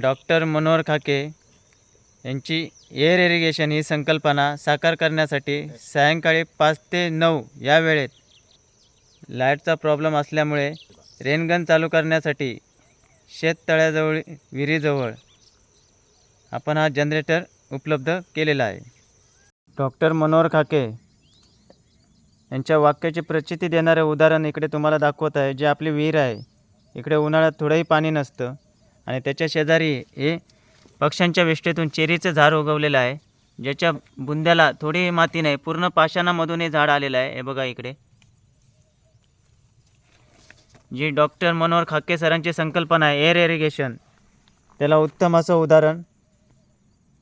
Doctor Manohar खाके यांची air irrigation ही संकल्पना साकार करण्यासाठी सायंकाळी पाच ते नऊ या वेळेत लाईटचा प्रॉब्लेम असल्यामुळे रेनगन चालू करण्यासाठी शेततळ्याजवळ विहिरीजवळ आपण हा जनरेटर उपलब्ध केलेला आहे. डॉक्टर मनोहर खाके यांच्या वाक्याची प्रचिती देणारे उदाहरण इकडे तुम्हाला दाखवत आहे. जे आपली विहीर आहे. इकडे उन्हाळ्यात थोडंही पाणी नसतं. आणि त्याच्या शेजारी हे पक्ष्यांच्या विष्ठेतून चेरीचं झाड उगवलेलं आहे. ज्याच्या बुंद्याला थोडी माती नाही पूर्ण पाषाणामधून हे झाड आलेलं आहे. हे बघा इकडे. जी डॉक्टर मनोहर खाके सरांची संकल्पना आहे एअर इरिगेशन. त्याला उत्तम असं उदाहरण.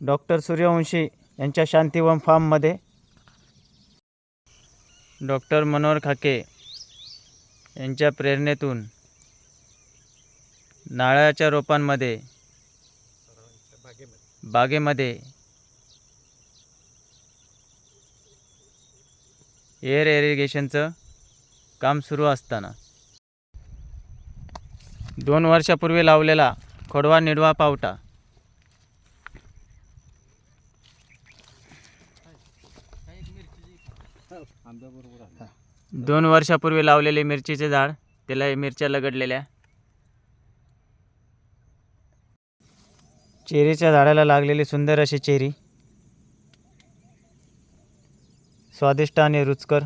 डॉक्टर सूर्यवंशी यांच्या शांतीवन फार्ममध्ये. डॉक्टर मनोहर खाके यांच्या प्रेरणेतून नारळाच्या रोपांमध्ये बागेमध्ये एअर इरिगेशनचं काम सुरू असताना. दोन वर्षापूर्वी लावलेला खोडवा निडवा पावटा. दोन वर्षापूर्वी लावलेले मिरचीचे झाड त्याला मिरच्या लगडलेल्या. चेरीच्या झाडाला लागलेली सुंदर अशी चेरी. स्वादिष्ट आणि रुचकर.